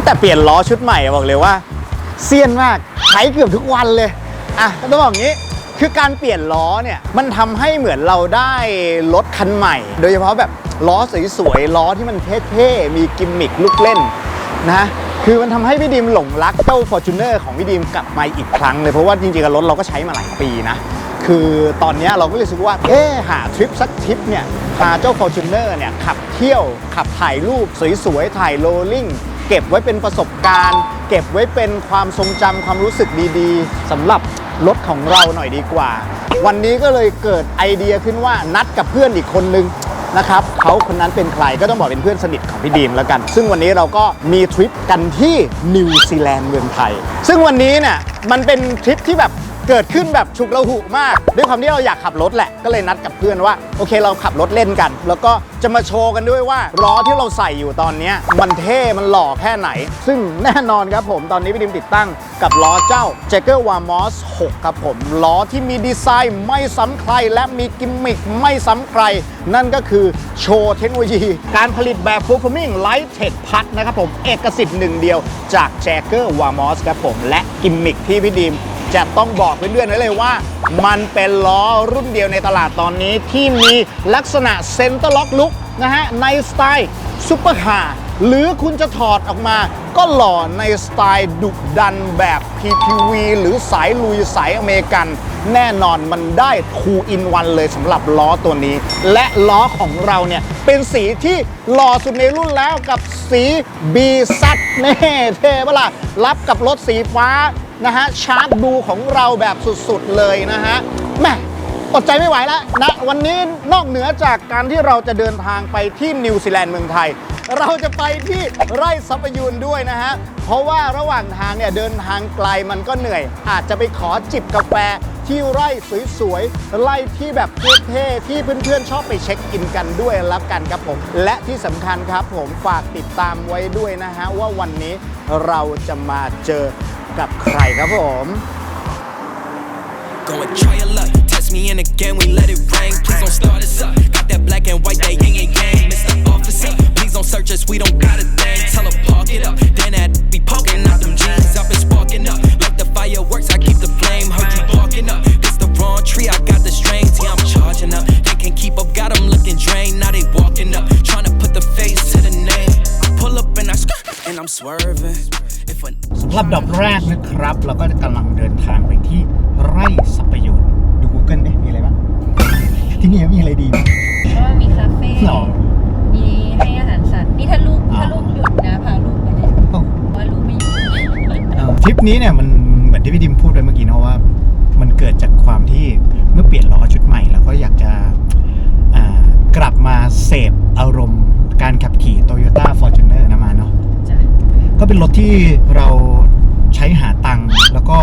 ตั้งแต่เปลี่ยนล้อชุดใหม่บอกเลยว่าเซียนมากใช้เกือบทุกวันเลยอะต้องบอกงี้คือการเปลี่ยนล้อเนี่ยมันทำให้เหมือนเราได้รถคันใหม่ โดยเฉพาะแบบล้อสวยๆล้อที่มันเท่ๆมีกิมมิคลูกเล่นนะคือมันทำให้พี่ดิมหลงรักเจ้า Fortuner ของพี่ดิมกลับมาอีกครั้งเลยเพราะว่าจริงๆแล้วรถเราก็ใช้มาหลายปีนะ คือตอนนี้เราก็เลยรู้สึกว่าเอ๊หาทริปสักทริปเนี่ยพาเจ้า Fortuner เนี่ยขับเที่ยวขับถ่ายรูปสวยๆถ่ายโรลลิ่ง เก็บไว้เป็นประสบการณ์ เก็บไว้เป็นความทรงจำความรู้สึกดีๆสำหรับรถของเราหน่อยดีกว่า วันนี้ก็เลยเกิดไอเดียขึ้นว่านัดกับเพื่อนอีกคนนึงนะครับเขาคนนั้นเป็นใครก็ต้องบอกเป็นเพื่อนสนิทของพี่ดีมแล้วกัน ซึ่งวันนี้เราก็มีทริปกันที่นิวซีแลนด์เมืองไทย ซึ่งวันนี้เนี่ยมันเป็นทริปที่แบบ เกิดขึ้นแบบฉุกละหุมาก ด้วยความที่เราอยากขับรถแหละ ก็เลยนัดกับเพื่อนว่า โอเคเราขับรถเล่นกัน แล้วก็จะมาโชว์กันด้วยว่าล้อที่เราใส่อยู่ตอนนี้มันเท่มันหล่อแค่ไหน ซึ่งแน่นอนครับผมตอนนี้พี่ดิมติดตั้งกับล้อเจ้า j a g g e r w a m o s 6 ครับผมล้อที่มีดีไซน์ไม่ซ้ำใคร และมีกิมมิคไม่ซ้ำใคร นั่นก็คือโชว์เทคโนโลยี การผลิตแบบ performing light tech พัดนะครับผมเอกสิทธิ์หนึ่งเดียวจาก j a g g e r w a m o s ครับผมและกิมมิคที่พี่ดิม จะต้องบอกเพื่อนๆไว้เลยว่า มันเป็นล้อรุ่นเดียวในตลาดตอนนี้ที่มีลักษณะเซ็นเตอร์ล็อกลุกนะฮะในสไตล์ซูเปอร์คาร์หรือคุณจะถอดออกมา ก็หล่อในสไตล์ดุดันแบบ PPV หรือสายลุยสายอเมริกัน แน่นอนมันได้2 in 1เลยสำหรับล้อตัวนี้ และล้อของเราเนี่ย เป็นสีที่หล่อสุดในรุ่นแล้วกับสี B ซัดเน่เท่ปะล่ะรับกับรถสีฟ้า นะฮะชาร์จดูของเราแบบสุดๆเลยนะฮะแม่อดใจไม่ไหวแล้วนะวันนี้นอกเหนือจากการที่เราจะเดินทางไปที่นิวซีแลนด์เมืองไทย เราจะไปที่ไร่ซับปะยูนด้วยนะฮะ เพราะว่าระหว่างทางเนี่ยเดินทางไกลมันก็เหนื่อย อาจจะไปขอจิบกาแฟที่ไร่สวยๆ ไร่ที่แบบเท่ๆที่เพื่อนๆ ชอบไปเช็คอินกันด้วยแล้วกันครับผม และที่สำคัญครับผมฝากติดตามไว้ด้วยนะฮะว่าวันนี้เราจะมาเจอ กับใครครับผม Go and try your luck. Test me in again, we let it rain. Please don't start us up. Got that black and white, that yin and yang. Mr. Officer, please don't search us, we don't got a thing. Tell her park it up. Then that be poking out them jeans. I've been sparking up. Like the fireworks, I keep the flame. Heard you barking up. It's the wrong tree, I got the strings. Yeah, I'm charging up. They can't keep up, got them looking drained. Now they walking up. Trying to put the face to the name. I pull up and I skirt, and I'm swerving. If a สำหรับดอกแรกนะครับ เราก็กำลังเดินทางไปที่ไร่สัปยุนดู Google ดิมีอะไรบ้างที่นี่มีอะไรดีบ้างก็มีคาเฟ่หรอมีให้อาหารสัตว์นี่ถ้าลูกอ่าถ้าลูกหยุดนะพาลูกไปเลยโอ้ว่าลูกไม่หยุดเอ่อทริปนี้เนี่ยมันเหมือนที่พี่ดิมพูดไปเมื่อกี้เนอะว่า มันเกิดจากความที่เมื่อเปลี่ยนล้อชุดใหม่แล้วก็อยากจะอ่ากลับมาเสพอารมณ์การขับขี่ Toyota Fortuner นะมาเนาะจ้ะ ก็เป็นรถที่เราใช้หาตังค์แล้วก็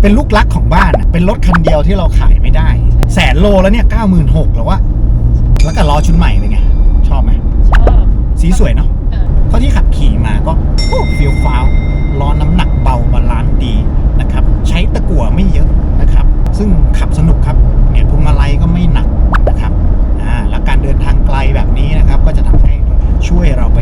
เป็นลูกรักของบ้านอะเป็นรถคันเดียวที่เราขายไม่ได้ แสนโลแล้วเนี่ย96,000แล้ววะแล้วก็ล้อชุดใหม่เป็นไง ชอบไหมชอบสีสวยเนาะเออเพราะที่ขับขี่มาก็โอ้ฟิลฟ้าวล้อน้ำหนักเบาบาลานซ์ดีนะครับ ใช้ตะกั่วไม่เยอะนะครับ ซึ่งขับสนุกครับเนี่ยพวงมาลัยก็ไม่หนักนะครับอ่าแล้วการเดินทางไกลแบบนี้นะครับ ก็จะทำให้ช่วยเราประ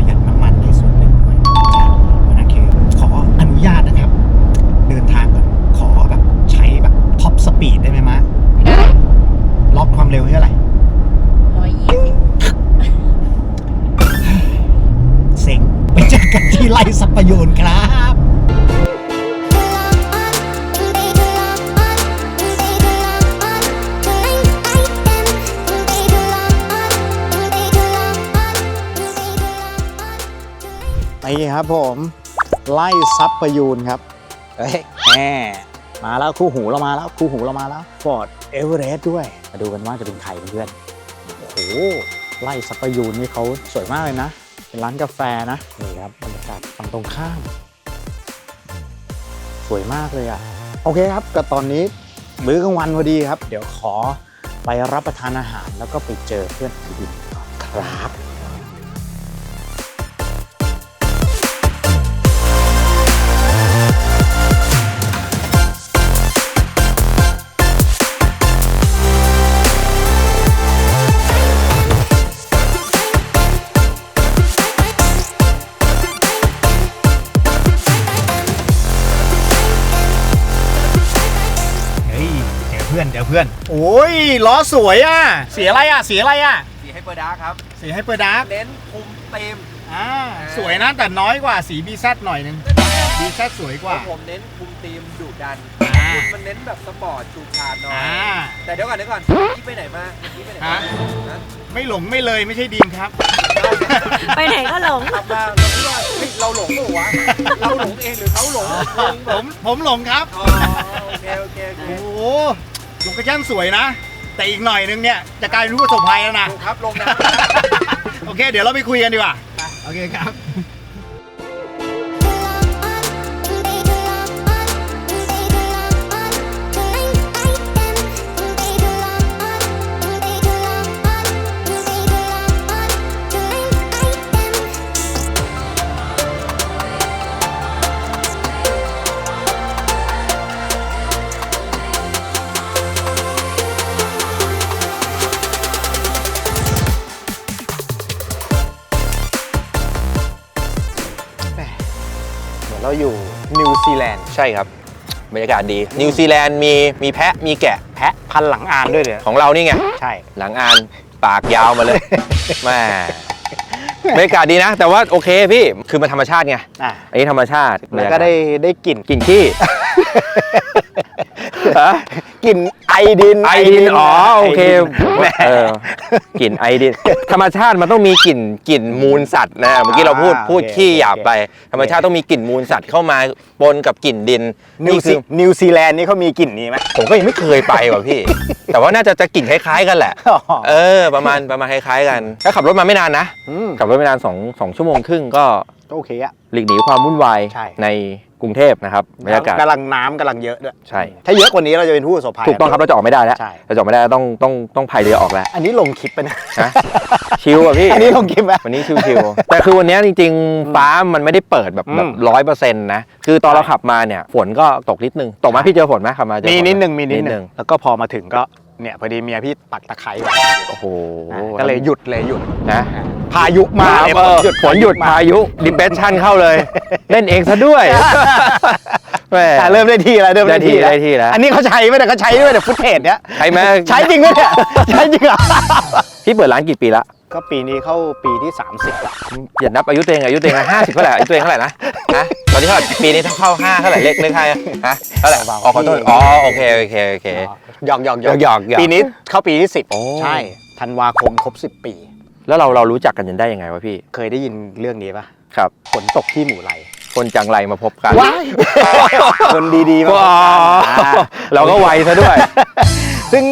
ไล่ซับประยูนครับเฮ้ยแหมมาแล้วคู่หูเรามาแล้วคู่หูเรามาแล้วฟอร์ดเอเวอเรสต์ด้วย มาดูกันว่าจะเป็นใครเพื่อนโอ้โหไล่ซับประยูนนี่เขาสวยมากเลยนะ เป็นร้านกาแฟนะนี่ครับบรรยากาศฝั่งตรงข้าม สวยมากเลยอะ โอเคครับก็ตอนนี้มื้อกลางวันพอดีครับ เดี๋ยวขอไปรับประทานอาหารแล้วก็ไปเจอเพื่อนที่ดินก่อนครับ เดี๋ยวเพื่อน โอ้ยล้อสวยอะ สีอะไรอะ สีอะไรอะ สีให้เปิดดาร์กครับสีให้เปิดดาร์กเน้นคุมเต็ม อ่าสวยนะแต่น้อยกว่าสีบีแซหน่อยนึงบีแซสวยกว่า ผมเน้นคุมทีมดุดันอ่า คุณมันเน้นแบบสปอร์ตชูชาดหน่อย อ่า แต่เดี๋ยวก่อนเดี๋ยวก่อนคิดไปไหนมาคิดไปไหนมาฮะ ฮะไม่หลงไม่เลยไม่ใช่ดีมครับ ไปไหนก็หลง ขับมาเราคิดว่าเฮ้ยเราหลงเปล่าวะเราหลงเองหรือเขาหลงงงผแบบมผมหลงครับ อ๋อโอเคโอเคโอเคโอ้โห โลเคชั่นสวยนะ แต่อีกหน่อยนึงเนี่ยจะกลายเป็นผู้ประสบภัยแล้วนะดูครับลงนะ โอเค เดี๋ยวเราไปคุยกันดีกว่า โอเคครับ เหมือนเราอยู่นิวซีแลนด์ใช่ครับ บรรยากาศดี นิวซีแลนด์มีมีแพะมีแกะ แพะพันหลังอานด้วยเนี่ยของเรานี่ไง ใช่ หลังอานปากยาวมาเลยแม่บรรยากาศดีนะ แต่ว่าโอเคพี่คือมันธรรมชาติไงอะอันนี้ธรรมชาติแล้วก็ได้ได้กลิ่นกลิ่นขี้ฮะ กลิ่นไอดินไอดินอ๋อโอเคแหมเออกลิ่นไอดิน ธรรมชาติมันต้องมีกลิ่นกลิ่นมูลสัตว์นะเมื่อกี้เราพูดอ่าพูดโอเคขี้หยาบโอเคไป ธรรมชาติต้องมีกลิ่นมูลสัตว์เข้ามาปนกับกลิ่นดินนิวนี่ซีคือนิวซีแลนด์นี่เขามีกลิ่นนี้ไหมผมก็ยังไม่เคยไปว่ะพี่ แต่ว่าน่าจะจะกลิ่นคล้ายๆกันแหละอ๋อเออ ประมาณประมาณคล้ายๆกันถ้าขับรถมาไม่นานนะอืมขับรถไม่นานสองสองชั่วโมงครึ่งก็ก็โอเคอะหลีกหนีความวุ่นวายใช่ใน กรุงเทพนะครับบรรยากาศกำลังน้ำกำลังเยอะด้วย ใช่ ถ้าเยอะกว่านี้เราจะเป็นผู้ประสบภัย ถูกต้องครับเราจะออกไม่ได้แล้วใช่ เราจะออกไม่ได้ต้องต้องต้องพายเรือออกแล้วอันนี้ลงคลิปไปนะนะ ชิลอะพี่ อันนี้ลงคลิปไหม วันนี้ชิลๆแต่คือวันนี้จริงๆ ฟ้ามันไม่ได้เปิดแบบแบบอืมร้อยเปอร์เซ็นต์นะ คือตอนเราขับมาเนี่ยฝนก็ตกนิดนึง ตกไหมพี่เจอฝนไหมขับมาเจอฝมีไหนิดนึงมีนิดนิดนึนึงงแล้วก็พอมาถึงก็เนี่ยพอดีเมียพี่ปักตะไคร้ไว้โอ้โหก็เลยหยุดเลยหยุดนะ พายุมามาเนี่ยเออหยุดฝนหยุดพายุดิเปชั่นเข้าเลย เล่นเองซะด้วยแหมอะเริ่มได้ที่แล้วเริ่มได้ที่ได้ที่แล้วอันนี้เขาใช้ไหมแต่เขาใช้ด้วยแต่ฟุตเทจเนี้ยใช่ไหมใช้จริงไหมเนี่ยใช้จริงเหรอพี่เปิดร้านกี่ปีละก็ปีนี้เข้าปีที่ 30ละอย่านับอายุตัวเองอายุตัวเองห้าสิบเท่าไหร่อายุตัวเองเท่าไหร่นะฮะตอนนี้เท่าไหร่ปีนี้ถ้าเข้าห้าเท่าไหร่เลขเลขใครฮะเท่าไหร่อ๋อขอโทษอ๋อโอเคโอเคโอเคหยอกหยอกหยอกหยอกหยอกปีนี้เข้าปีที่โอ้10 ใช่ธันวาคมครบ 10 ปี แล้วเราเรารู้จักกันจนได้ยังไงวะพี่ เคยได้ยินเรื่องนี้ปะครับฝนตกที่หมู่ไรคนจังไรมาพบกันว้ายคนดีๆมาอ๋ออ่าเราก็ไวซะด้วย ซึ่ง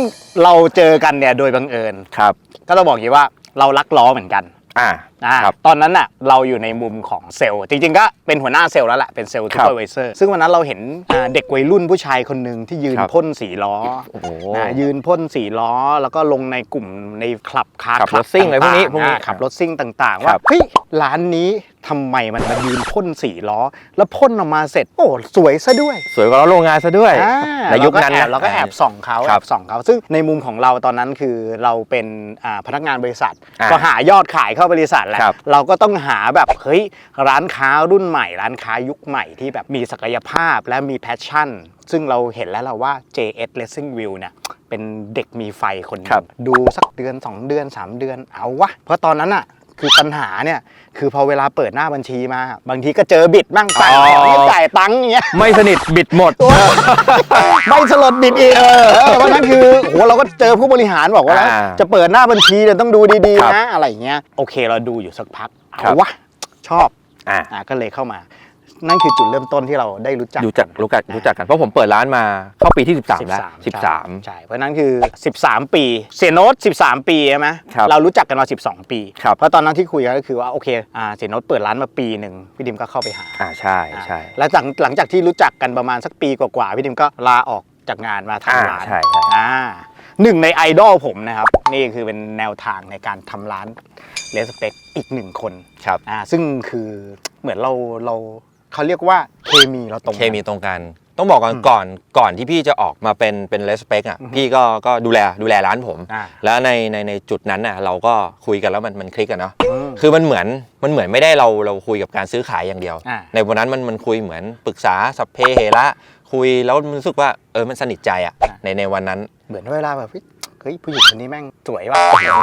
เราเจอกันเนี่ยโดยบังเอิญ ครับ ก็ต้องบอกอย่างนี้ว่าเรารักล้อเหมือนกัน อ่า อ่าครับตอนนั้นน่ะเราอยู่ในมุมของเซลล์ จริง ๆ ก็เป็นหัวหน้าเซลล์แล้วแหละเป็นเซลล์คทูรับเปอร์ไวเซอร์ซึ่งวันนั้นเราเห็นอ่าเด็กวัยรุ่นผู้ชายคนหนึ่งที่ยืนครับพ่นสีล้อโอ้โหนะยืนพ่นสีล้อ แล้วก็ลงในกลุ่มในคลับคาร์ขับคลัรถซิ่งอะไรพวกนี้ต่าๆพวกนี้อ่าขับรถซิ่งต่างๆคว่ารับเฮ้ยร้านนี้ทำไมมันมายืนพ่นสีล้อ แล้วพ่นออกมาเสร็จโอ้สวยซะด้วย สวยกว่าเราโรงงานซะด้วยอ่าในยุคนั้นเราก็แอบเราก็แอบส่องเขาครัแอบบส่องเขาซึ่งในมุมของเราตอนนั้นคือเราเป็นอ่าพนักงานบริษัท อ่า ก็หายอดขายเข้าบริษัทแหละครับเราก็ต้องหาแบบเฮ้ยร้านค้ารุ่นใหม่ ร้านค้ายุคใหม่ที่แบบมีศักยภาพและมีแพชชั่น ซึ่งเราเห็นแล้วเราว่า JS Racing View เนี่ยเป็นเด็กมีไฟคนหนึครับงดูสักเดือน 2 เดือน 3 เดือนเอาวะเพราะตอนนั้นอะ คือปัญหาเนี่ยคือพอเวลาเปิดหน้าบัญชีมา บางทีก็เจอบิดบ้างจ่ายอ๋อแถวนี้จ่ายตังค์อย่างเงี้ยไม่สนิทบิดหมดไม่สลดบิดอีกวันนั้นคือโหเราก็เจอผู้บริหารบอกว่าอ่าจะเปิดหน้าบัญชีเนี่ยต้องดูดีครับๆนะอะไรอย่างเงี้ยโอเคเราดูอยู่สักพักครัเอาบ วะชอบ อ่า อ่าก็เลยเข้ามา นั่นคือจุดเริ่มต้นที่เราได้รู้จัก รู้จักรู้จักรู้จักกันเพราะผมเปิดร้านมาเข้าปีที่ 13 แล้ว 13 ใช่ เพราะนั้นคือ 13 ปี เสียโน้ต 13 ปีใช่ไหมครับเรารู้จักกันมา 12 ปีครับเพราะตอนนั้นที่คุยกันก็คือว่าโอเคอ่าเสียโน้ตเปิดร้านมาปีหนึ่งพี่ดิมก็เข้าไปหาอ่าใช่ใช่แล้วหลังหลังจากที่รู้จักกันประมาณสักปีกว่าๆพี่ดิมก็ลาออกจากงานมาอ่าทำร้านใช่ใช่อ่าหนึ่งในไอดอลผมนะครับ นี่คือเป็นแนวทางในการทำร้านเลสเปกอีกหนึ่งคนครับอ่าซึ่งคือเหมือนเราเรา เขาเรียกว่าเคมีเราตรงกันเคมีตรงกัน ต้องบอกก่อนก่อนก่อนที่พี่จะออกมาเป็นเป็นเลสเปกอะพี่ก็ก็ดูแลดูแลร้านผม อ่าแล้วในในในจุดนั้นน่ะเราก็คุยกันแล้วมันมันคลิกกันเนาะอืมคือมันเหมือนมันเหมือนไม่ได้เราเราคุยกับการซื้อขายอย่างเดียว อ่า ในวันนั้นมันมันคุยเหมือนปรึกษาสัพเพเหระคุยแล้วรู้สึกว่าเออมันสนิทใจอะอะในในวันนั้น เหมือนเวลาแบบเฮ้ย เฮ้ยผู้หญิงคนนี้แม่งสวยว่ะ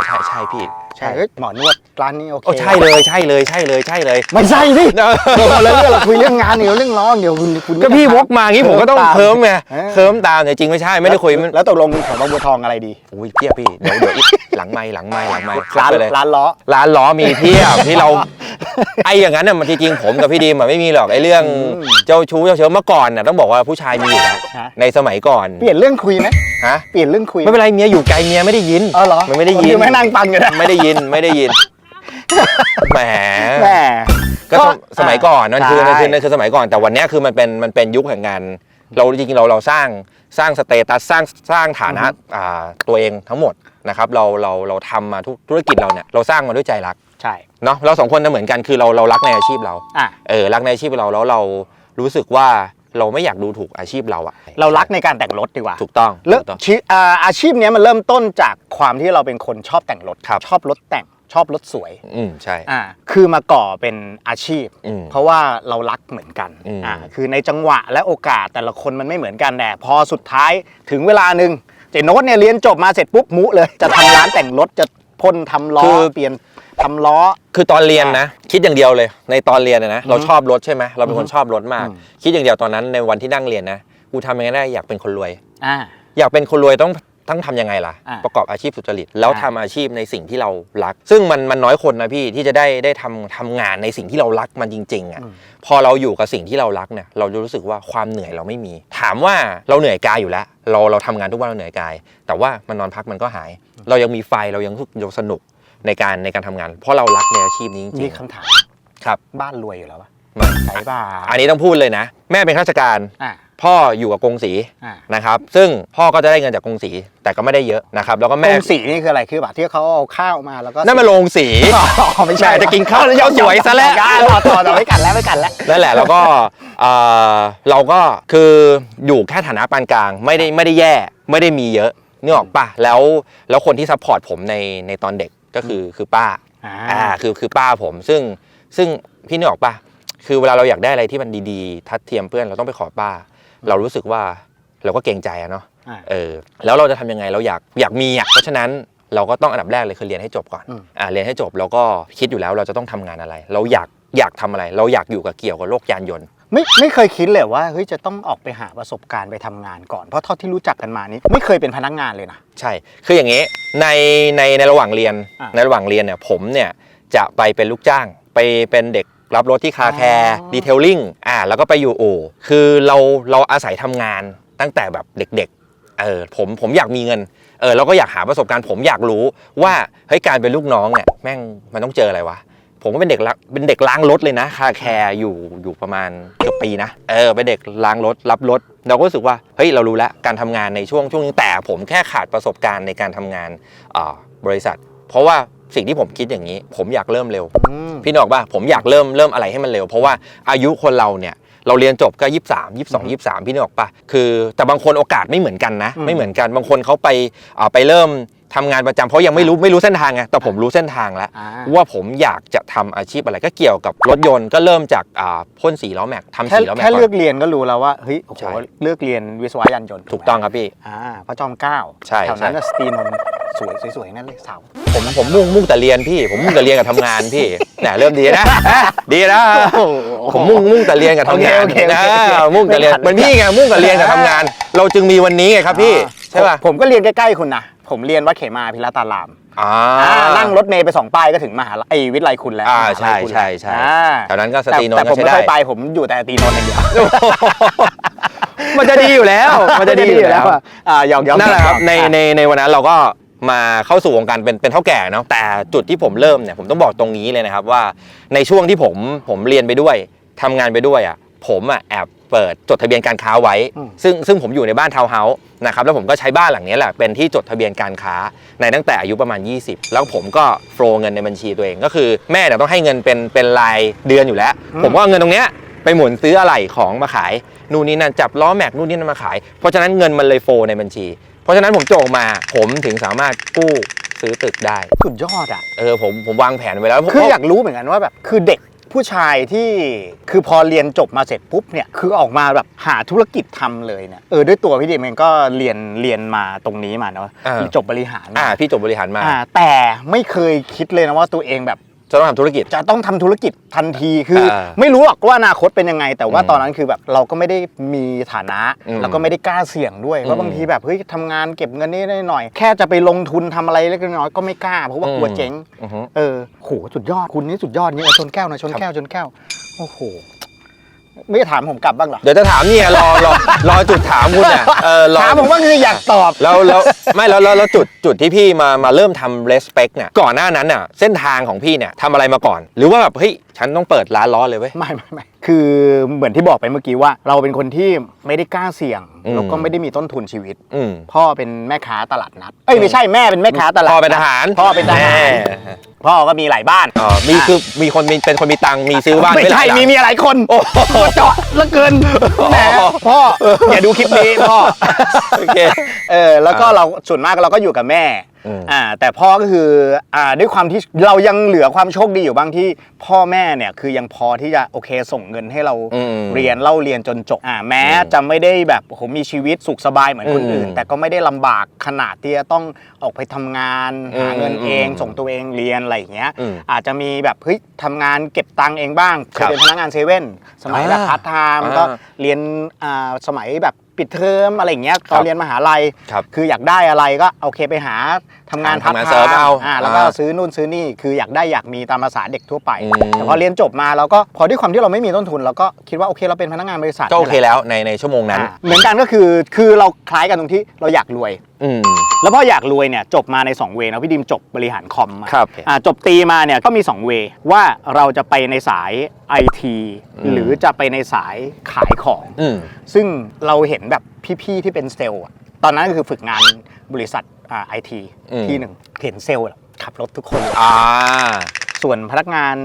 ใช่ใช่พี่ ใช่เฮ้ยหมอนวดร้านนี้โอเคโอ้ใช่เลยใช่เลยใช่เลยใช่เลย ไม่ใช่ดิเออ เราคนละเรื่องเราคุยเรื่องงานเดี๋ยวเรื่องร้องเดี๋ยวคุณคุณก็พี่วกมางี้ผมก็ต้องเคิร์มไงเออเคิร์มตามแต่จริงไม่ใช่ไม่ได้คุยมันแล้วตกลงแถวบางบัวทองอะไรดีอุ้ยเพียบพี่เดี๋ยวเดี๋ยวอีกหลังไม้หลังไม้หลังไม้ร้านไปเลยร้านล้อ ร้านล้อมีเพียบที่เราไอ้อย่างนั้นน่ะมันจริงๆผมกับพี่ดีมอะไม่มีหรอกไอ้เรื่องอืมเจ้าชู้เจ้าเชิญเมื่อก่อนน่ะต้องบอกว่าผู้ชายมีอยู่แล้วฮะ ในสมัยก่อนเปลี่ยนเรื่องคุยไหมฮะ เปลี่ยนเรื่องคุยไม่เป็นไรเมียอยู่ไกลเมียไม่ได้ยินเออเหรอมันไม่ได้ยินผมไม่นั่งฟังอยู่นะไม่ได้ยินไม่ได้ยินแหมแหมก็สมสมัยก่อนนั่นคือใช่นั่นคือนั่นคือสมัยก่อนแต่วันเนี้ยคือมันเป็นมันเป็นยุคแห่งงานเราจริงๆเราเราสร้างสร้างสเตตัสสร้างสร้างฐานะอ่าตัวเองทั้งหมดนะครับเราเราเราทำมาทุกธุรกิจเราเนี่ยเราสร้างมาด้วยใจรักใช่เนาะเราสองคนน่ะเหมือนกันคือเราเรารักในอาชีพเราอะเออรักในอาชีพเราแล้วเรารู้สึกว่า เราไม่อยากดูถูกอาชีพเราอะเรารักในการแต่งรถดีกว่า ถูกต้องเริ่มถูกต้องชีอ่าอาชีพเนี้ยมันเริ่มต้นจากความที่เราเป็นคนชอบแต่งรถครับชอบรถแต่งชอบรถสวย อืมใช่ อ่า คือมาก่อเป็นอาชีพอืมเพราะว่าเรารักเหมือนกันอืมอ่า คือในจังหวะและโอกาสแต่ละคนมันไม่เหมือนกันแต่พอสุดท้ายถึงเวลาหนึ่งเจโน้ตเนี่ยเรียนจบมาเสร็จปุ๊บมุเลย จะทำร้านแต่งรถจะพ่นทำล้อคือเปลี่ยน ทำล้อ คือตอนเรียนนะ คิดอย่างเดียวเลย ในตอนเรียนนะนะเราชอบรถใช่ไหมเราเป็นคนชอบรถมากอืมคิดอย่างเดียวตอนนั้นในวันที่นั่งเรียนนะกูทำยังไงได้อยากเป็นคนรวยอ่าอยากเป็นคนรวยต้องต้องทำยังไงล่ะอ่าประกอบอาชีพสุจริต แล้วอ่าทำอาชีพในสิ่งที่เรารัก ซึ่งมันมันน้อยคนนะพี่ที่จะได้ได้ทำทำงานในสิ่งที่เรารักมันจริงๆอะพอเราอยู่กับสิ่งที่เรารักเนี่ยเราจะรู้สึกว่าความเหนื่อยเราไม่มี ถามว่าเราเหนื่อยกายอยู่แล้ว เราเราทำงานทุกวันเราเหนื่อยกาย แต่ว่ามันนอนพักมันก็หาย เรายังมีไฟเรายังรู้สึกยังสนุก ในการในการทำงาน เพราะเรารักในอาชีพนี้จริมีงคำถามๆครับบ้านรวยอยู่แล้วปะมาใช่ป่าอันนี้ต้องพูดเลยนะ แม่เป็นข้าราชการ อ่าพ่ออยู่กับกงสีอ่านะครับซึ่งพ่อก็จะได้เงินจากกงสีแต่ก็ไม่ได้เยอะนะครับแล้วก็โรแม่งสีนี่คืออะไรคือแบบที่เขาเอาข้าวมาแล้วก็นั่นมาโรงสี อ๋อไม่ใช่แม่จะกินข้าวแล้วยังสวยซะแล้ว ต่อต่อต่อไม่กันแล้วไม่กันแล้ว นั่นแหละแล้วก็เอ่อเราก็คืออยู่แค่ฐานะปานกลางไม่ได้ไม่ได้แย่ไม่ได้มีเยอะนึกออกปะแล้วแล้วคนที่ซัพพอร์ตผมในในตอนเด็ก ก็คือคือป้าอ่าอ่าคือคือป้าผม ซึ่งซึ่งพี่นึกออกปะคือเวลาเราอยากได้อะไรที่มันดีๆ ทัดเทียมเพื่อนเราต้องไปขอป้า เรารู้สึกว่าเราก็เกรงใจอะเนาะอ่าเออแล้วเราจะทำยังไงเราอยากอยากมีอะเพราะฉะนั้นเราก็ต้องอันดับแรกเลยคือเรียนให้จบก่อนอืมอ่าเรียนให้จบแล้วก็คิดอยู่แล้วเราจะต้องทำงานอะไร เราอยากอยากทำอะไร เราอยากอยู่กับเกี่ยวกับโลกยานยนต์ ไม่ไม่เคยคิดเลยว่าเฮ้ยจะต้องออกไปหาประสบการณ์ไปทำงานก่อนเพราะเท่าที่รู้จักกันมานี้ ไม่เคยเป็นพนักงานเลยนะ ใช่ คืออย่างนี้ในในในระหว่างเรียนอะในระหว่างเรียนเนี่ยผมเนี่ยจะไปเป็นลูกจ้าง ไปเป็นเด็กรับรถที่คาแคร์อ๋อ ดีเทลลิ่งอ่าแล้วก็ไปอยู่อู่คือเราเราอาศัยทำงานตั้งแต่แบบเด็กๆเออผมผมอยากมีเงินเออเราก็อยากหาประสบการณ์ ผมอยากรู้ว่าเฮ้ยการเป็นลูกน้องเนี่ยแม่งมันต้องเจออะไรวะ ผมก็เป็นเด็กละเป็นเด็กล้างรถเลยนะคาแคร์อยู่อยู่ประมาณเกือบปีนะเออเป็นเด็กล้างรถรับรถ เราก็รู้สึกว่าเฮ้ยเรารู้แล้วการทำงานในช่วงช่วงนึงแต่ผมแค่ขาดประสบการณ์ในการทำงานอ่าบริษัท เพราะว่าสิ่งที่ผมคิดอย่างนี้ ผมอยากเริ่มเร็วอืมพี่นกออกป่ะผมอยากเริ่มเริ่มอะไรให้มันเร็ว เพราะว่าอายุคนเราเนี่ยเราเรียนจบก็23 22 23พี่นกออกป่ะคือแต่บางคนโอกาสไม่เหมือนกันนะอืมไม่เหมือนกันบางคนเขาไปอ่าไปเริ่ม ทำงานประจำเพราะยังไม่รู้ไม่รู้เส้นทางไงแต่ผมรู้เส้นทางแล้ว อ่า ว่าผมอยากจะทำอาชีพอะไรก็เกี่ยวกับรถยนต์ก็เริ่มจากอ่าพ่นสีล้อแม็กทำแค่สีล้อแม็กแค่ก่เลืออกเรียนก็รู้แล้วว่าเฮ้ยโอ้โหใช่ เลือกเรียนวิศวะยานยนต์ถูกต้องครับพี่ อ่าพระจอมเกล้าใช่แถวนั้นใช่ น่ะสตรีนนท์สวยสวยๆนั่นเลยเสา ผมผมมุ่งมุ่งแต่เรียนพี่ ผมมุ่งแต่เรียนกับทำงานพี่เนี่ยเริ่มดีนะดีนะผมมุ่งมุ่งแต่เรียนกับทำงานโอเคโอเคโอเคนะมุ่งแต่เรียนไม่ทันเหมือนพี่ไงมุ่งแต่เรียนกับทำงาน เราจึงมีวันนี้ไงครับพี่อ่าใช่ป่ะผมผมก็เรียนใกล้ๆคุณนะ ผมเรียนวัดเขมาพิรตารามอ่าอ่านั่งรถเมย์ไปสองป้ายก็ถึงมหาลัยไอ้วิทยาลัยคุณแล้วอ่ามหาลัยใช่คุณใช่ใช่อ่าแถวนั้นก็สแต่ตรีนนแต่ท์ผก็มใช้ไม่ได้ค่อยไปผมอยู่แต่ตีนนท์อย่างเดียวมันจะดีอยู่แล้ว มันจะดีอยู่แล้วอะอ่าหยอกๆนั่นแหละครับในอ่าในในวันนั้นเราก็มาเข้าสู่วงการเป็นเป็นเท่าแก่เนาะแต่จุดที่ผมเริ่มเนี่ยผมต้องบอกตรงนี้เลยนะครับว่าในช่วงที่ผมผมเรียนไปด้วยทำงานไปด้วยอะผมอะแอบ เปิดจดทะเบียนการค้าไว้อืมซึ่งซึ่งผมอยู่ในบ้านทาวน์เฮาส์นะครับแล้วผมก็ใช้บ้านหลังนี้แหละเป็นที่จดทะเบียนการค้าในตั้งแต่อายุประมาณ 20 แล้วผมก็โฟลเงินในบัญชีตัวเองก็คือแม่เนี่ยต้องให้เงินเป็นเป็นรายเดือนอยู่แล้ว ผมก็เอาเงินตรงเนี้ยไปหมุนซื้ออะไหล่ของมาขายนู่นนี่นั่นจับล้อแม็กนู่นนี่นั่นมาขาย เพราะฉะนั้นเงินมันเลยโฟลในบัญชี เพราะฉะนั้นผมโจกมาผมถึงสามารถกู้ซื้อตึกได้ สุดยอดอะ เออผมผมวางแผนไว้แล้วคืออยากรู้เหมือนกันว่าแบบคือเด็ก ผู้ชายที่คือพอเรียนจบมาเสร็จปุ๊บเนี่ยคือออกมาแบบหาธุรกิจทำเลยเนี่ยเออด้วยตัวพี่ดิมเองก็เรียนเรียนมาตรงนี้มาเนาะอ่าจบบริหารอ่าพี่จบบริหารมาอ่าแต่ไม่เคยคิดเลยนะว่าตัวเองแบบ จะต้องทำธุรกิจ จะต้องทำธุรกิจทันทีคืออาไม่รู้หรอกว่าอนาคตเป็นยังไง แต่ว่าอืมตอนนั้นคือแบบเราก็ไม่ได้มีฐานะ อืมแล้วก็ไม่ได้กล้าเสี่ยงด้วยอืมว่าบางทีแบบเฮ้ยทำงานเก็บเงินนิดหน่อยแค่จะไปลงทุนทำอะไรเล็กน้อยก็ไม่กล้าเพราะว่ากลัวอืมเจ๊ง อือฮึ เออโหสุดยอด คุณนี่สุดยอดนี่เออชนแก้วหนะชนแก้วชนแก้ว โอ้โห ไม่ได้ถามผมกลับบ้างเหรอ เดี๋ยวจะถามเนี่ยรอรอรอจุดถามคุณเนี่ยเออรอถามผมบ้างคืออยากตอบ แล้วแล้วไม่แล้วแล้วแล้วจุดจุดที่พี่มามาเริ่มทำ respect เนี่ยก่อนหน้านั้นน่ะเส้นทางของพี่เนี่ยทำอะไรมาก่อน หรือว่าแบบเฮ้ยฉันต้องเปิดร้านล้อเลยเว้ย ไม่ไม่ไม่ คือเหมือนที่บอกไปเมื่อกี้ว่า เราเป็นคนที่ไม่ได้กล้าเสี่ยงอืม แล้วก็ไม่ได้มีต้นทุนชีวิต อืมพ่อเป็นแม่ค้าตลาดนัดเอ้ยไม่ใช่แม่เป็นแม่ค้าตลาดพ่อเป็นทหารพ่อเป็นทหารแน่พ่อก็มีหลายบ้านอ๋อมีคือมีคนมีเป็นคนมีตังค์มีซื้อบ้านไม่หลาใช่ยหลัง มีมีหลายคนโอ้โห เจาะเหลือเกินแหมพ่ออย่าดูคลิปนี้พ่อ โอเค เออแล้วก็เราส่วนมากเราก็อยู่กับแม่อืม อ่าแต่พ่อก็คืออ่าด้วยความที่เรายังเหลือความโชคดีอยู่บางที่พ่อแม่เนี่ยคือยังพอที่จะโอเคส่งเงินให้เราอืม เรียนเล่าเรียนจนจบอ่าแม้จะไม่ได้แบบโอ้โหมีชีวิตสุขสบายเหมือนคนอื่น อืมแต่ก็ไม่ได้ลำบากขนาดที่จะต้องออกไปทำงานอืมหาเงินเองอืม ส่งตัวเองเรียนอะไรอย่างเงี้ย อืม อาจจะมีแบบเฮ้ยทำงานเก็บตังค์เองบ้างเคครัยบเป็นพนักงานเซเว่นสมัยแบบอ่าพาร์ทไทม์อ่าก็เรียนอ่าสมัยแบบ ปิดเทอมอะไรอย่างเงี้ยตอนเรียนมหาลัยครับ คืออยากได้อะไรก็โอเคไปหาทำงานทำงานพาร์ทไทเสริมม์เอาอ่าแล้วก็อ่าซื้อนู่นซื้อนี่คืออยากได้อยากมีตามภาษาเด็กทั่วไป อืม แต่พอเรียนจบมาเราก็พอด้วยความที่เราไม่มีต้นทุนเราก็คิดว่าโอเคเราเป็นพนักงานบริษัทก็โอเคนี่แหละแล้วในในชั่วโมงนั้น อ่าเหมือนกันก็คือคือเราคล้ายกันตรงที่เราอยากรวยอืม แล้วพออยากรวยเนี่ยจบมาใน 2 เวย์นะพี่ดิมจบบริหารคอมมาครับอ่าจบตีมาเนี่ยก็มี 2 เวย์ว่าเราจะไปในสาย IT อืม หรือจะไปในสายขายของ อืม ซึ่งเราเห็นแบบพี่ๆที่เป็นเซลล์อะตอนนั้นก็คือฝึกงานบริษัทอ่าไอทีอืม ที่หนึ่งเห็นเซลล์อะขับรถทุกคนเลย อ่า ส่วนพนักงาน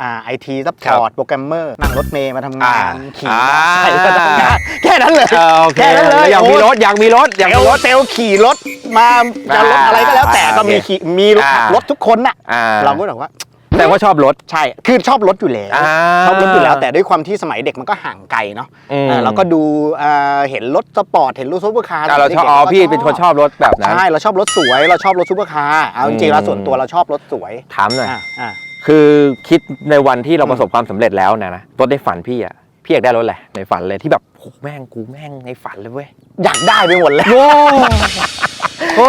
อ่าไอทีซัพพครัอบร์ตโปรแกรมเมอร์นั่งรถเมย์มาทำงานอ่าขี่มอเตอร์ไซค์อ่ามาทำงานแค่นั้นเลยเออโอเคแค่นั้นเลยอยากมีโรถอยากมีรถอยากเซลมีล์รถเซลล์ขี่รถมาจะรถอะไรก็แล้วแต่อ่าก็มีโอเคขี่มีอ่าขับรถทุกคนน่ะอ่าเราก็แบบว่า แต่ว่าชอบรถ ใช่ คือชอบรถอยู่แล้ว อ่าชอบรถอยู่แล้ว แต่ด้วยความที่สมัยเด็กมันก็ห่างไกลเนาะอืม เออเราก็ดูเอ่อเห็นรถสปอร์ต เห็นรถซูเปอร์คาร์อะเราชอบด็กๆอ๋อก็พี่เป็นคนชอบรถแบบนั้น ใช่ เราชอบรถสวย เราชอบรถซูเปอร์คาร์ เอาจริงๆแล้วอืมส่วนตัวเราชอบรถสวยถามหน่อย อ่าอ่าคือคิดในวันที่เราประสบความสำเร็จแล้วนะนะรถในฝันพี่อะ พี่อยากได้รถแหละไรในฝันเลยที่แบบโอ้แม่งกูแม่งในฝันเลยเว้ย อยากได้ไปหมดเลยโอ้โอ้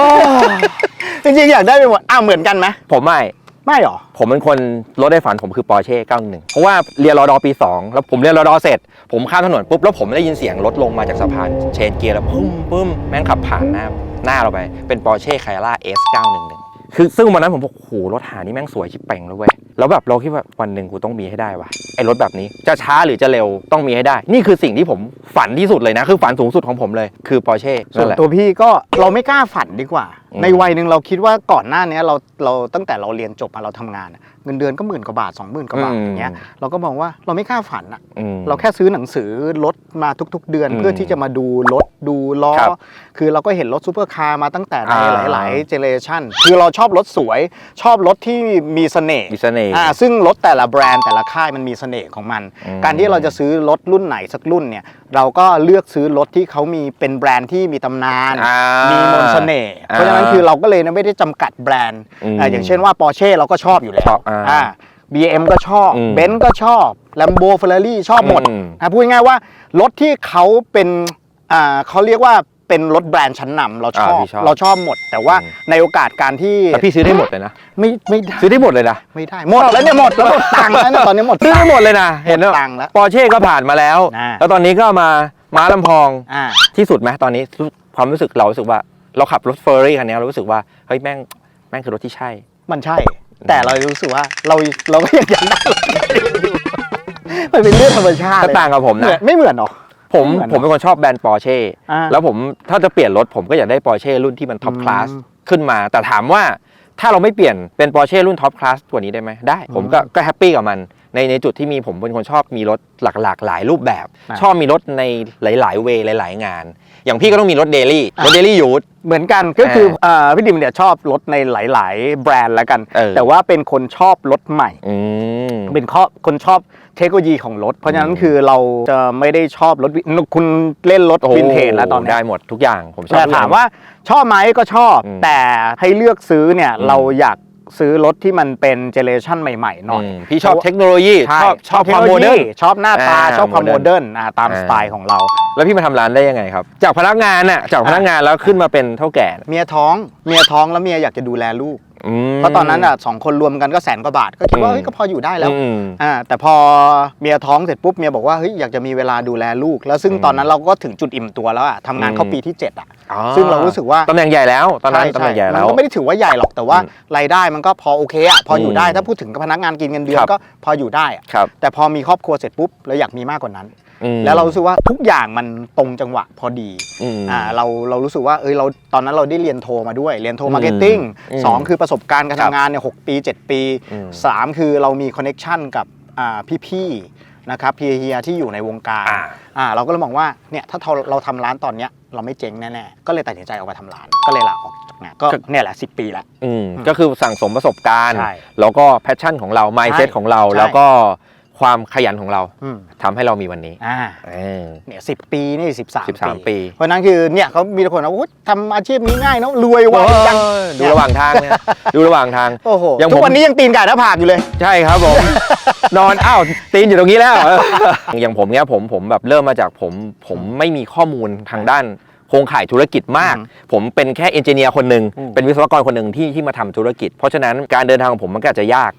จริงๆ อยากได้ไปหมด อ้าวเหมือนกันไหมผมไม่ ไม่หรอ ผมเป็นคนรถในฝันผมคือปอร์เช่911เพราะว่าเรียนรอดอปี 2 แล้วผมเรียนรอดอเสร็จ ผมข้ามถนนปุ๊บ แล้วผมได้ยินเสียงรถลงมาจากสะพานเชนเกียร์แล้วปึ้มปึ้มแม่งขับผ่านหน้าหน้าเราไป เป็นปอร์เช่คายล่า S 911 คือซึ่งวันนั้นผมบอกโอ้โหรถหานี่แม่งสวยชิบเป่งเลยเว้ยแล้วแบบเราคิดว่าวันหนึ่งกูต้องมีให้ได้วะไอ้รถแบบนี้จะช้าหรือจะเร็วต้องมีให้ได้ นี่คือสิ่งที่ผมฝันที่สุดเลยนะ คือฝันสูงสุดของผมเลย คือปอร์เช่ส่นั่วนนแหละตัวพี่ก็เราไม่กล้าฝันดีกว่าอืม ในวัยหนึ่งเราคิดว่าก่อนหน้านี้เราเราตั้งแต่เราเรียนจบมาเราทำงานอะเงินเดือนก็หมื่นกว่าบาทสองหมื่นกว่าบาทอย่างเงี้ยเราก็มองว่าเราไม่กล้าฝันอะอืมเราแค่ซื้อหนังสือรถมาทุก ๆ เดือนอืมเพื่อที่จะมาดูรถดูล้อครับคือเราก็เห็นรถซูเปอร์คาร์มาตั้งแต่ในอ่าหลายๆเจเนเรชันคือเราชอบรถสวย ชอบรถที่มีเสน่ห์มีเสน่ห์อ่าซึ่งรถแต่ละแบรนด์แต่ละค่ายมันมีเสน่ห์ของมันอืมการที่เราจะซื้อรถรุ่นไหนสักรุ่นเนี่ย เราก็เลือกซื้อรถที่เขามีเป็นแบรนด์ที่มีตำนาน อ่ามีมนต์เสน่ห์อ่าเพราะฉะนั้นคือเราก็เลยไม่ได้จำกัดแบรนด์อืมอ่าอย่างเช่นว่าปอร์เช่เราก็ชอบอยู่แล้วชอบอ่าอ่า BM ก็ชอบอืมเบนซ์ก็ชอบแลมโบเฟอร์รารี่ชอบหมดอืม อะพูดง่ายๆว่ารถที่เขาเป็นอ่าเขาเรียกว่า เป็นรถแบรนด์ชั้นนำเราชอบอ่าพี่ชอบเราชอบหมด แต่ว่าอืม ในโอกาสการที่แต่พี่ซื้อได้หมดเลยนะ ไม่ไม่ได้ซื้อได้หมดเลยนะ ไม่ได้หมดแล้วเนี่ยหมดแล้วหมดตังค์แล้วเนี่ยตอนนี้หมดซื้อตัได้งค์หมดเลยนะ เห็นหมว่าดตังค์แล้ว ปอร์เช่ก็ผ่านมาแล้ว อ่า แล้วตอนนี้ก็มาม้าลำพองอ่า ที่สุดไหมตอนนี้ความรู้สึกเรารู้สึกว่าเราขับรถเฟอร์รี่คันนี้เรารู้สึกว่าเฮ้ยแม่งแม่งคือรถที่ใช่ มันใช่ แต่เรารู้สึกว่าเราเราก็ยังอยากได้รถมันเป็นเรื่องธรรมชาติก็ต่างกับผมเหมือนะนไม่เหมือนเหรอ ผมเหมือนผมเป็นคนชอบแบรนด์ปอร์เช่อ่า แล้วผมถ้าจะเปลี่ยนรถผมก็อยากได้ปอร์เช่รุ่นที่มันท็อปอืมคลาสขึ้นมา แต่ถามว่าถ้าเราไม่เปลี่ยนเป็นปอร์เช่รุ่นท็อปคลาสกว่านี้ได้ไหมได้ ผมก็ก็แฮปปี้กับมันในในจุดที่มีผมเป็นคนชอบมีรถหลากหลากหลายรูปแบบชอบมีรถในหลาย ๆ เวย์หลาย ๆ งาน อย่างพี่ก็ต้องมีรถเดลี่รถเดลี่ยูท เหมือนกันก็คืออ่าพี่ดิมเนี่ยชอบรถในหลาย ๆ แบรนด์แล้วกัน เออ แต่ว่าเป็นคนชอบรถใหม่ อืมมเป็นข้อคนชอบ เทคโนโลยีของรถ เพราะฉะนั้นอืมคือเราจะไม่ได้ชอบรถวิคุณเล่นรถโอ้วินเทจแล้วตอนเนี้ยได้หมดทุกอย่างผมชอบแต่ทุกอย่ถางมว่าชอบไหมก็ชอบอืมแต่ให้เลือกซื้อเนี่ยอืมเราอยากซื้อรถที่มันเป็นเจเนเรชันใหม่ๆหน่อยอืมพี่ชอบเทคโนโลยีใช่ชอบชอบเทความโนโมโลเดิร์นชอบหน้าตาอ่าชอบความโมโมเดิเดิร์ร์นนอ่าตามอ่าสไตล์ของเรา แล้วพี่มาทำร้านได้ยังไงครับ จากพนักงานน่ะจากพนักงานแล้วขึ้นมาเป็นเท่าแก่ เมียท้องเมียท้องแล้วเมียอยากจะดูแลลูกอืม เพราะตอนนั้นอะสองคนรวมกันก็แสนกว่าบาท ก็คิดว่าอืมเฮ้ยก็พออยู่ได้แล้วอืมอ่าแต่พอเมียท้องเสร็จปุ๊บเมียบอกว่าเฮ้ยอยากจะมีเวลาดูแลลูก แล้วซึ่งอืมตอนนั้นเราก็ถึงจุดอิ่มตัวแล้วอะทำงานเข้าอืมปีที่ 7 อะอ๋อซึ่งเรารู้สึกว่าตำแหน่งใหญ่แล้วตอนนั้นช่ตำแหน่งใหญ่มัแล้วก็ไม่ได้ถือว่าใหญ่หรอกแต่ว่าอืมรายได้มันก็พอโอเคอะพออยู่ได้อืมถ้าพูดถึงกับพนักงานกินเงินเดือนครับก็พออยู่ได้อะครับแต่พอมีครอบครัวเสร็จปุ๊บเราอยากมีมากกว่านั้น อืม แล้วเรารู้สึกว่าทุกอย่างมันตรงจังหวะพอดีอืม อ่าเราเรารู้สึกว่าเอ้ยเราตอนนั้นเราได้เรียนโทมาด้วย เรียนโทอืมมาร์เก็ตติ้งอืมสองคือประสบการณ์การครับทำงานเนี่ยหกปี 7 ปีอืม สามคือเรามีคอนเน็ชันกับอ่าพี่ๆนะครับพีเฮียที่อยู่ในวงการอ่า อ่าเราก็เลยมองว่าเนี่ยถ้าเราเราทำร้านตอนเนี้ยเราไม่เจ๊งแน่ๆก็เลยตัดสินใจออกมาทำร้าน ก็เลยลาออกจากงานก็เนี่ยแหละ10 ปีแล้วอืมก็คือสั่งสมประสบการณ์ ใช่แล้วก็แพชชั่นของเรา mindset ใช่ของเรา ใช่แล้วก็ ความขยันของเราอืมทำให้เรามีวันนี้อ่าเออ เนี่ยสิปีนี่สิบสาม13ปี เพราะฉะนั้นคือเนี่ยเขามีแต่คนว่าโอ้ทำอาชีพนี้ง่ายเนอะรวยไวจังดูระหว่างทางเนี่ยดูระหว่างทาง โอ้โหอย่างผม ทุกวันนี้ยังตีนไก่หน้าผากอยู่เลย ใช่ครับผม นอนอ้าวตีนอยู่ตรงนี้แล้วเอออย่างผมเนี้ยผมผมแบบเริ่มมาจากผม ผมไม่มีข้อมูลทางด้านโครงข่ายธุรกิจมากอืมผมเป็นแค่เอนจิเนียร์คนหนึ่งอืมเป็นวิศวกรคนหนึ่งที่ที่มาทำธุรกิจ เพราะฉะนั้นการเดินทางของผมมันก็อาจจะยาก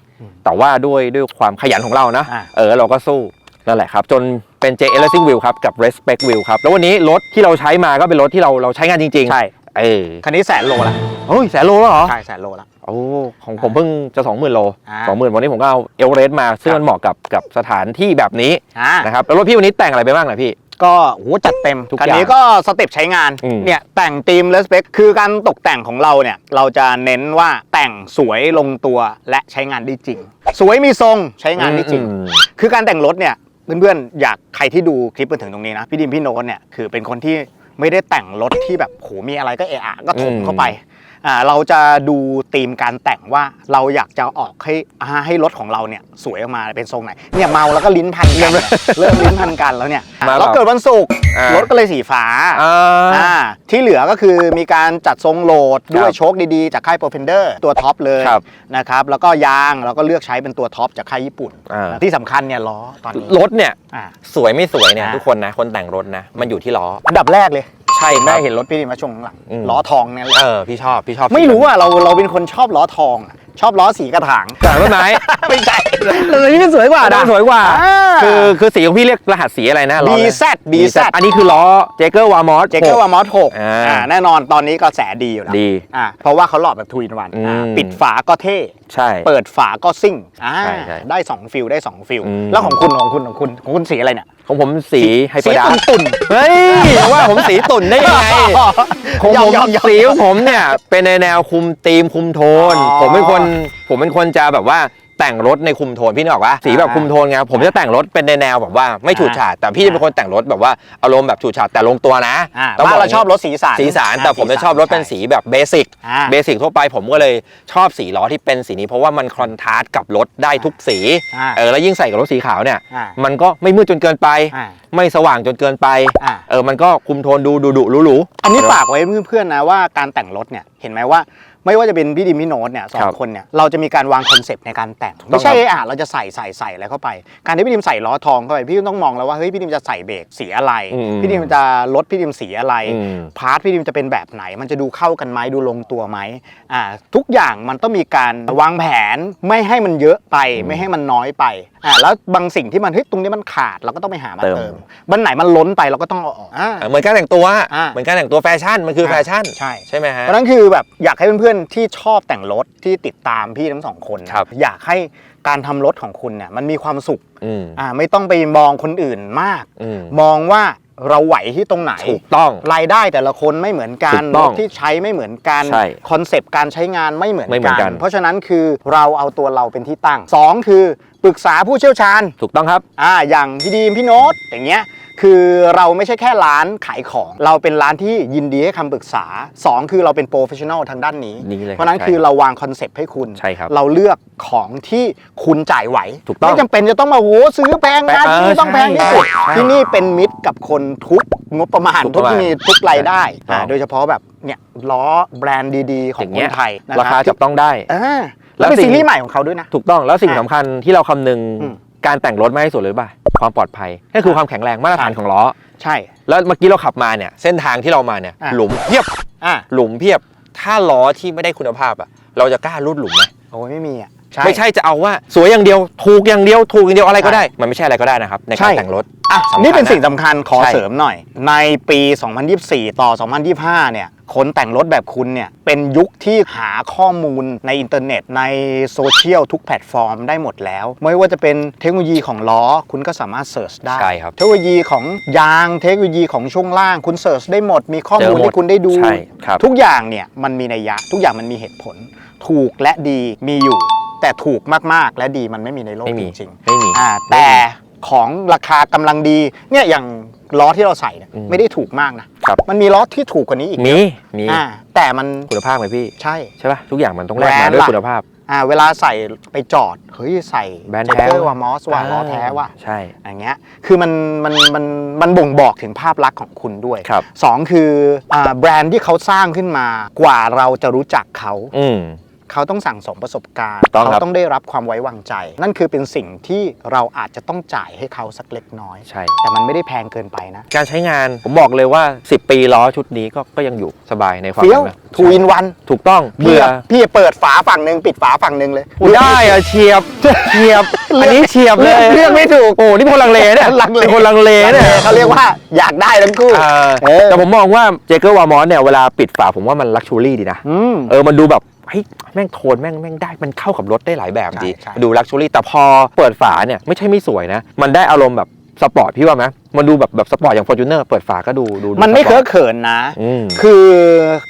แต่ว่าด้วยด้วยความขยันของเรานะอ่าเออเราก็สู้นั่นแหละครับ จนเป็น J e l e s i n g Wheel ครับ กับ Respect Wheel ครับ แล้ววันนี้รถที่เราใช้มาก็เป็นรถที่เราเราใช้งานจริง ๆ ใช่ เออคันนี้แสนโลละโอ้ยแสนโลแล้วเหรอ ใช่แสนโลละโอ้ของผมเพิ่งจะ 20,000 โลอ่า20,000 วันนี้ผมก็เอาเอเวอเรสต์มาซึ่งครับมันเหมาะกับกับสถานที่แบบนี้อ่านะครับแล้วรถพี่วันนี้แต่งอะไรไปบ้างนะพี่ ก็โหจัดเต็มทุกคันอย่างนี้ก็สเต็ปใช้งานอืม เนี่ยแต่งธีมเลสเปคคือการตกแต่งของเราเนี่ยเราจะเน้นว่าแต่งสวยลงตัวและใช้งานได้จริง สวยมีทรงใช้งานได้จริง อืม คือการแต่งรถเนี่ยเพื่อนๆ อยากใครที่ดูคลิปมาถึงตรงนี้นะ พี่ดิมพี่โน้ตเนี่ยคือเป็นคนที่ไม่ได้แต่งรถที่แบบโหมีอะไรก็เอะอะก็ถมอืมเข้าไปอ่าเราจะดูธีมการแต่งว่าเราอยากจะออกให้อ่าให้รถของเราเนี่ยสวยออกมาเป็นทรงไหนเนี่ยเมาแล้วก็ลิ้นพันกันเนี่ยเริ่มลิ้นพันกันแล้วเนี่ยมาเราเกิดวันศุกร์อ่ารรถก็เลยสีฟ้าอ่าอ่าที่เหลือก็คือมีการจัดทรงโหลดด้วคยรับโชคดีๆ จากค่ายโปรเฟนเดอร์ตัวท็อปเลยครับนะครับแล้วก็ยางเราก็เลือกใช้เป็นตัวท็อปจากค่ายญี่ปุ่น อ่า ที่สำคัญเนี่ยล้อตอนนี้รถเนี่ย อ่า สวยไม่สวยเนี่ยอ่า ทุกคนนะ คนแต่งรถนะ มันอยู่ที่ล้อ อันดับแรกเลย ใช่ครับแม่เห็นรถพี่ดิมาช่วงหลังอืม ล้อทองเนี่ยแหละเออพี่ชอบพี่ชอบไม่รู้อะเราเราเป็นคนชอบล้อทองอะชอบล้อสีกระถางแต่ต้นไม้ไม่ใช่เลยนี่มันสวยกว่าด้านะนสวยกว่า อ่าคือคือสีของพี่เรียกรหัสสีอะไรนะล้ออะไร BZ BZ อันนี้คือล้อเจเกอร์วามอส เจเกอร์วามอสหกอ่าอ่าแน่นอนตอนนี้กระแสดีอยู่แล้วดีอ่าเพราะว่าเขาหล่อแบบทวินวันอืม ปิดฝาก็เท่ ใช่ เปิดฝาก็ซิ่งอ่าใช่ใช่ได้ 2 ฟิลได้ 2 ฟิล อืม แล้วของคุณของคุณของคุณของคุณสีอะไรเนี่ย ของผมสีไฮเปสีอร์ดาตุ่นเฮ้ยว่าผมสีตุ่นได้ยังไงของยผอมมยอมยอมสีของผมเนี่ยเป็นในแนวคุมธีมคุมโทนอ๋อผมเป็นคนผมเป็นคนจะแบบว่า แต่งรถในคุมโทนพี่นึกออกปะสีแบบอ่าคุมโทนไงผมจะแต่งรถเป็นในแนวแบบว่าไม่ฉูดฉาดแต่พี่จะเป็นคนแต่งรถแบบว่าอารมณ์แบบฉูดฉาดแต่ลงตัวนะอ่าต้องบ้านกเราชอบรถสีสันสีสันแต่ผมจะชอบรถเป็นสีแบบเบสิกอ่าเบสิกทั่วไปผมก็เลยชอบสีล้อที่เป็นสีนี้เพราะว่ามันคอนทราสต์กับรถได้ทุกสีอ่าเออแล้วยิ่งใส่กับรถสีขาวเนี่ยอ่ามันก็ไม่มืดจนเกินไปอ่าไม่สว่างจนเกินไปอ่าเออมันก็คุมโทนดูดุดุๆหรูๆอันนี้ฝากไว้เพื่อนๆนะว่าการแต่งรถเนี่ยเห็นไหมว่า ไม่ว่าจะเป็นพี่ดิมพี่โน้ตเนี่ยสอครังบคนเนี่ยเราจะมีการวางคอนเซปต์ในการแต่งต้องไม่ใช่ครับ อะเราจะใส่ใส่ใส่อะไรเข้าไป การที่พี่ดิมใส่ล้อทองเข้าไปพี่ต้องมองแล้วว่าเฮ้ยพี่ดิมจะใส่เบรกสีอะไร อืมพี่ดิมจะรถพี่ดิมสีอะไร อืม พาร์ทพี่ดิมจะเป็นแบบไหน มันจะดูเข้ากันไหมดูลงตัวไหมอ่าทุกอย่างมันต้องมีการวางแผนไม่ให้มันเยอะไปไม่ให้มันน้อยไปอ่าแล้วบางสิ่งที่มันเฮ้ยตรงนี้มันขาดเราก็ต้องไปหามาเติม เติมบันไหนมันล้นไปเราก็ต้องเอาออกอ่าเออเหมือนการแต่งตัวอ่าเหมือนการแต่งตัวแฟชั่นมันคือแฟชั่น ใช่ ใช่ไหมฮะ เพราะฉะนั้นคือแบบอยากให้เพื่อนๆที่ชอบแต่งรถที่ติดตามพี่ทั้งสองคนนะครับ อยากให้การทำรถของคุณเนี่ยมันมีความสุขอืมอ่าไม่ต้องไปมองคนอื่นมาก อืม มองว่าเราไหวที่ตรงไหน ถูกต้อง รายได้แต่ละคนไม่เหมือนกันถูกต้รองถที่ใช้ไม่เหมือนกันใช่คอนเซปต์การใช้งานไม่เหมือนไม่เหมือนกันเพราะฉะนั้นคือเราเอาตัวเราเป็นที่ตั้งสองคือปรึกษาผู้เชี่ยวชาญ ถูกต้องครับ อ่าอย่างพี่ดีมพี่โน้ตอย่างเงี้ย คือเราไม่ใช่แค่ร้านขายของ เราเป็นร้านที่ยินดีให้คำปรึกษา 2 คือเราเป็นโปรเฟชชั่นอลทางด้านนี้ นี่เลยเพราะฉะนั้นใช่คือเราวางคอนเซปต์ให้คุณ ใช่ครับเราเลือกของที่คุณจ่ายไหวถูกต้องไม่จำเป็นจะต้องมาโหซื้อแพงนะเออที่นี่ต้องแพงที่สุดใช่ที่นี่เป็นมิตรกับคนทุกงบประมาณทุกทุกประมาณมีทุกรายได้ถูกต้อง อ่าโดยเฉพาะแบบเนี่ยล้อแบรนด์ดีๆ ขอองย่างคเงี้นยไทยนะราคาบจับต้องได้ อ่าแล้แล้ววเป็นสิ่ซีงรีส์ใหม่ของเขาด้วยนะ ถูกต้องแล้วสิ่งอะสำคัญที่เราคำนึงอืม การแต่งรถไม่ให้สุดเลยป่ะความปลอดภัยนั่นคือความแข็งแรงมาตรฐานใช่ของล้อ ใช่ แล้วเมื่อกี้เราขับมาเนี่ยเส้นทางที่เรามาเนี่ยอะ หลุมเพียบอะหลุมเพียบ ถ้าล้อที่ไม่ได้คุณภาพอะเราจะกล้ารูดหลุมไหมโอ้ยไม่มีอะ ไม่ใช่จะเอาว่าสวยอย่างเดียวถูกอย่างเดียวถูกอย่างเดียวอะไรก็ได้ มันไม่ใช่อะไรก็ได้นะครับในใช่ การแต่งรถ อะสำคัญนี่เป็นนะสิ่งสำคัญขอใช่ เสริมหน่อย ในปี 2024 ต่อ 2025 เนี่ย คนแต่งรถแบบคุณเนี่ย เป็นยุคที่หาข้อมูลในอินเทอร์เน็ตในโซเชียลทุกแพลตฟอร์มได้หมดแล้ว ไม่ว่าจะเป็นเทคโนโลยีของล้อ คุณก็สามารถเสิร์ชได้ ใช่ครับ เทคโนโลยีของยาง เทคโนโลยีของช่วงล่าง คุณเสิร์ชได้หมด มีข้อมูลเจอหมดให้คุณได้ดู ใช่ครับ ทุกอย่างเนี่ยมันมีนัยยะ ทุกอย่างมันมีเหตุผล ถูกและดีมีอยู่ แต่ถูกมากๆและดีมันไม่มีในโลกไม่จมีริงๆไม่มี อ่าแต่ของราคากำลังดีเนี่ยอย่าง ล้อที่เราใส่เนี่ยอืมไม่ได้ถูกมากนะครับ มันมีล้อที่ถูกกว่านี้อีกมีมีอ่าแต่มันคุณภาพไหมพี่ ใช่ ใช่ป่ะทุกอย่างมันต้องแลกแบรมานด์ด้วยล่ะคุณภาพอ่าเวลาใส่ไปจอดเฮ้ยใส่แบรนด์เจแท้เกอร์ว่ามอสว่าล้อแท้ว่าใช่อย่างเงี้ยคือมันมันมันมันบ่งบอกถึงภาพลักษณ์ของคุณด้วยครับสองคืออ่าแบรนด์ที่เขาสร้างขึ้นมากว่าเราจะรู้จักเขาอืม เขาต้องสั่งสมประสบการณ์ ต้องเขาครับต้องได้รับความไว้วางใจ นั่นคือเป็นสิ่งที่เราอาจจะต้องจ่ายให้เขาสักเล็กน้อย ใช่ แต่มันไม่ได้แพงเกินไปนะการใช้งานผมบอกเลยว่า 10 ปีล้อชุดนี้ก็ก็ยังอยู่สบายในความเฟี้ยวนะทูอินวันถูกต้องพี่เบื่อพี่เปิดฝาฝั่งหนึ่งปิดฝาฝั่งหนึ่งเลยอุ๊ยได้อะเฉียบเฉียบ อันนี้เฉียบเลยเลือกไม่ถูกโอ้นี่เป็นคนลังเลเนี่ยลังเลเป็นคนลังเลเนี่ยเขาเรียกว่าอยากได้ทั้งคู่ เออเออ แต่ผมมองว่าเจเกอร์วามอสเนี่ยเวลาปิดฝาผมว่ามันลักชูรี่ดีนะ อืม เออ มันดูแบบ เฮ้ยแม่งโทนแม่งแม่งได้มันเข้ากับรถได้หลายแบบใช่ดีใช่ ดูลักชูรี่แต่พอเปิดฝาเนี่ยไม่ใช่ไม่สวยนะ มันได้อารมณ์แบบสปอร์ตพี่ว่าไหมมันดูแบบแบบสปอร์ตอย่าง f o r t u n e r เปิดฝาก็ดูดูดูมันไม่สเคปอะร์ตเขินนะ อืม คือ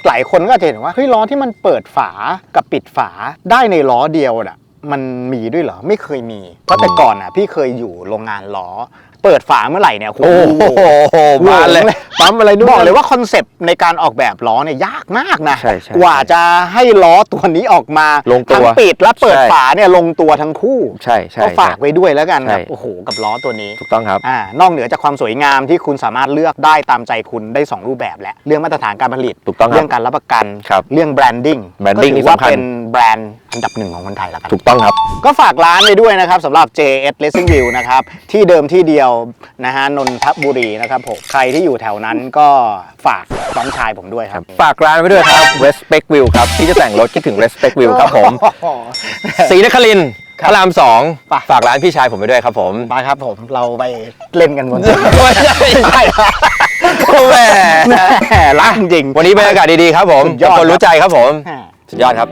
หลายคนก็อาจจะเห็นว่าเฮ้ยล้อที่มันเปิดฝากับปิดฝาได้ในล้อเดียวน่ะมันมีด้วยเหรอไม่เคยมีเพราะแต่ก่อนน่ะพี่เคยอยู่โรงงานล้อ เปิดฝาเมื่อไหร่เนี่ยโอ้โหบานเลยปั๊มอะไรนู่น บอกเลยว่าคอนเซปต์ในการออกแบบล้อเนี่ยยากมากนะ ใช่ใช่กว่าจะให้ล้อตัวนี้ออกมาลงตัวทั้ปิดและเปิดใช่ ฝาเนี่ยลงตัวทั้งคู่ใช่ใช่ก็ฝากใช่ ไว้ด้วยแล้วกันใช่กับโอ้โหกับล้อตัวนี้ ถูกต้องครับ อ่านอกเหนือจากความสวยงามที่คุณสามารถเลือกได้ตามใจคุณได้ 2 รูปแบบและเรื่องมาตรฐานการผลิต ถูกต้องครับเรื่องการรับประกัน ครับเรื่องแบรนดิ้ง branding ก็ถือว่านี่สำคัญเป็นแบรนด์อันดับหนึ่งของคนไทยแล้วกันถูกต้องครับ ก็ฝากร้านไปด้วยนะครับสำหรับ JS Racing View นะครับ ที่เดิมที่เดียวนะฮะนนทบุรีนะครับผมใครที่อยู่แถวนั้นก็ฝากน้องชายผมด้วยครับ ฝากร้านไว้ด้วยครับ Respect View ครับที่จะแต่งรถคิดถึง Respect View ครับผมศรีนครินทร์พระรามสองไป ฝากร้านพี่ชายผมไปด้วยครับผม มาครับผมเราไปเล่นกันบน ไม่ใช่ใช่แหมแหมรักจริง วันนี้บรรยากาศดีๆครับผมสุดยอดคนรู้ใจครับผมๆสุดยอดครับ